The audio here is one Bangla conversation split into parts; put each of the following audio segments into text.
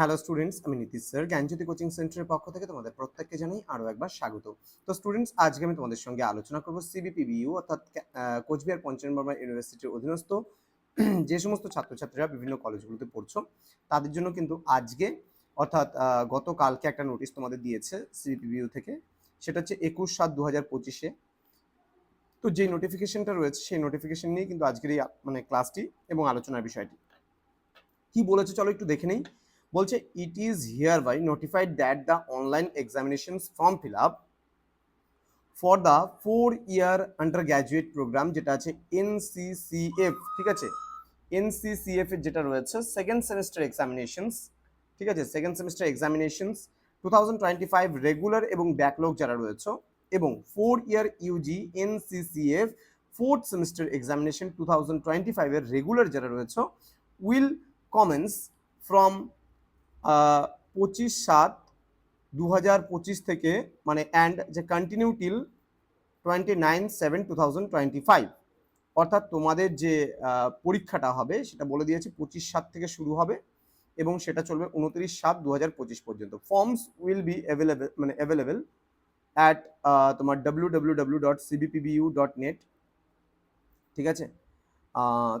হ্যালো স্টুডেন্টস আমি নীতিশ স্যার। জ্ঞানজ্যোতি কোচিং সেন্টারের পক্ষ থেকে তোমাদের প্রত্যেককে জানাই আরও একবার স্বাগত। তো স্টুডেন্টস আজকে আমি তোমাদের সঙ্গে আলোচনা করব সিবিপিবিইউ অর্থাৎ কোচবিহার পঞ্চায়েত বর্মা ইউনিভার্সিটির অধীনস্থ। যে সমস্ত ছাত্রছাত্রীরা বিভিন্ন কলেজগুলোতে পড়ছো, তাদের জন্য কিন্তু আজকে, অর্থাৎ গতকালকে একটা নোটিশ তোমাদের দিয়েছে সিবিপিবিইউ থেকে। সেটা হচ্ছে একুশ সাত দু হাজার পঁচিশে। তো যে নোটিফিকেশনটা রয়েছে, সেই নোটিফিকেশন নিয়ে কিন্তু আজকের এই মানে ক্লাসটি এবং আলোচনার বিষয়টি। কি বলেছে, চলো একটু দেখে নেই। বলছে it is hereby notified that the online examinations form fill up for the four year undergraduate program যেটা আছে এনসিসিএফ ঠিক আছে? এনসিসিএফ এর যেটা রয়েছে সেকেন্ড সেমিস্টার এক্সামিনেশনস ঠিক আছে? Second semester examinations two thousand twenty five regular এবং ব্যাকলগ যারা রয়েছে, এবং four year UG NCCF fourth semester examination two thousand twenty ফাইভের রেগুলার যারা রয়েছে উইল কমেন্স ফ্রম পঁচিশ সাত দু হাজার পঁচিশ থেকে মানে অ্যান্ড যে continue till twenty nine seven two thousand twenty five অর্থাৎ তোমাদের যে পরীক্ষাটা হবে, সেটা বলে দিয়েছে, পঁচিশ সাত থেকে শুরু হবে, এবং সেটা চলবে উনত্রিশ সাত দু হাজার পঁচিশ পর্যন্ত। ফর্মস উইল বি অ্যাভেলেবেল মানে অ্যাভেলেবেল অ্যাট তোমার W W W dot CBPBU dot net ঠিক আছে?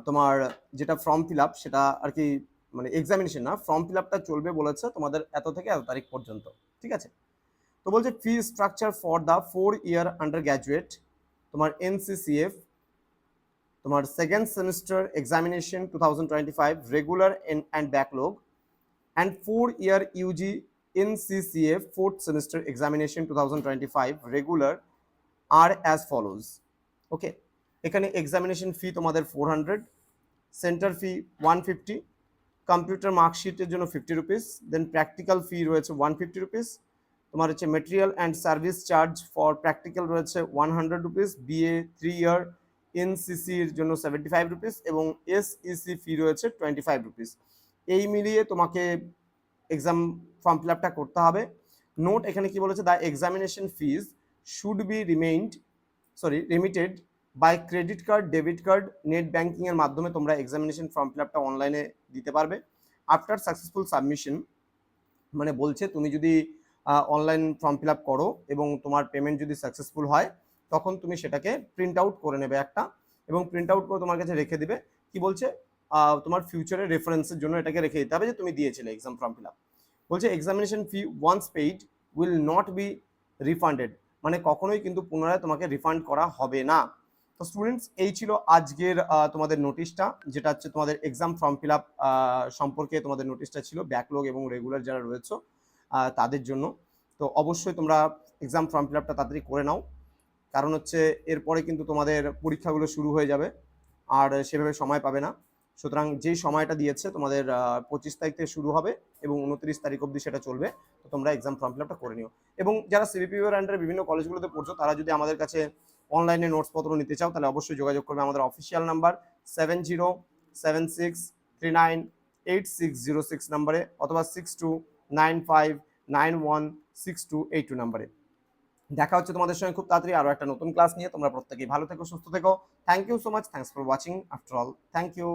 তোমার যেটা ফর্ম ফিল আপ সেটা আর কি মানে এক্সামিনেশন না ফর্ম ফিল আপটা চলবে বলেছে তোমাদের এত থেকে এত তারিখ পর্যন্ত, ঠিক আছে? তো বলছে fee structure for the four year undergraduate তোমার এনসিসিএফ তোমার second semester examination two thousand twenty five regular and backlog and four year UG NCCF fourth semester examination two thousand twenty five regular are as follows okay এখানে এক্সামিনেশন ফি তোমাদের four hundred centre fee one fifty computer মার্কশিটের জন্য fifty rupees then practical fee রয়েছে ওয়ান ফিফটি রুপিস তোমার হচ্ছে material and service charge for practical রয়েছে one hundred rupees BA three year এনসিসির জন্য সেভেন্টি ফাইভ রুপিস এবং এসইসি ফি রয়েছে টোয়েন্টি ফাইভ রুপিস এই মিলিয়ে তোমাকে এক্সাম ফর্ম ফিল আপটা করতে হবে। নোট এখানে কি বলেছে? The examination fees should be remained sorry remitted by credit card debit card net banking এর মাধ্যমে তোমরা এক্সামিনেশন ফর্ম ফিল আপটা অনলাইনে দিতে পারবে। আফটার সাকসেসফুল সাবমিশন মানে বলছে তুমি যদি অনলাইন ফর্ম ফিল আপ করো এবং তোমার পেমেন্ট যদি সাকসেসফুল হয়, তখন তুমি সেটাকে প্রিন্ট আউট করে নেবে একটা এবং প্রিন্ট আউট করে তোমার কাছে রেখে দিবে। কি বলছে? তোমার ফিউচারের রেফারেন্সের জন্য এটাকে রেখে দিতে হবে যে তুমি দিয়েছিলে এক্সাম ফর্ম ফিল আপ বলছে examination fee once paid will not be refunded মানে কখনোই কিন্তু পুনরায় তোমাকে রিফান্ড করা হবে না। তো স্টুডেন্টস এই ছিল আজকের তোমাদের নোটিশটা যেটা হচ্ছে তোমাদের এক্সাম ফর্ম ফিল আপ সম্পর্কে তোমাদের নোটিশটা ছিল ব্যাকলগ এবং রেগুলার যারা রয়েছে তাদের জন্য। তো অবশ্যই তোমরা এক্সাম ফর্ম ফিল আপটা তাড়াতাড়ি করে নাও। কারণ হচ্ছে এরপরে কিন্তু তোমাদের পরীক্ষাগুলো শুরু হয়ে যাবে, আর সেভাবে সময় পাবে না। সুতরাং যেই সময়টা দিয়েছে তোমাদের পঁচিশ তারিখ থেকে শুরু হবে এবং উনত্রিশ তারিখ অবধি সেটা চলবে, তো তোমরা এক্সাম ফর্ম ফিল আপটা করে নিও। এবং যারা সিবিপিওর আন্ডারে বিভিন্ন কলেজগুলোতে পড়ছো, তারা যদি আমাদের কাছে অনলাইনে নোটসপত্র নিতে চাও, তাহলে অবশ্যই যোগাযোগ করবে আমাদের official number seven zero seven six three nine eight six zero six নাম্বারে অথবা six two nine five nine one six two eight two নাম্বারে দেখা হচ্ছে তোমাদের সঙ্গে খুব তাড়াতাড়ি আরও একটা নতুন ক্লাস নিয়ে। তোমরা প্রত্যেকেই ভালো থেকো, সুস্থ থেকো। Thank you so much thanks for watching after all thank you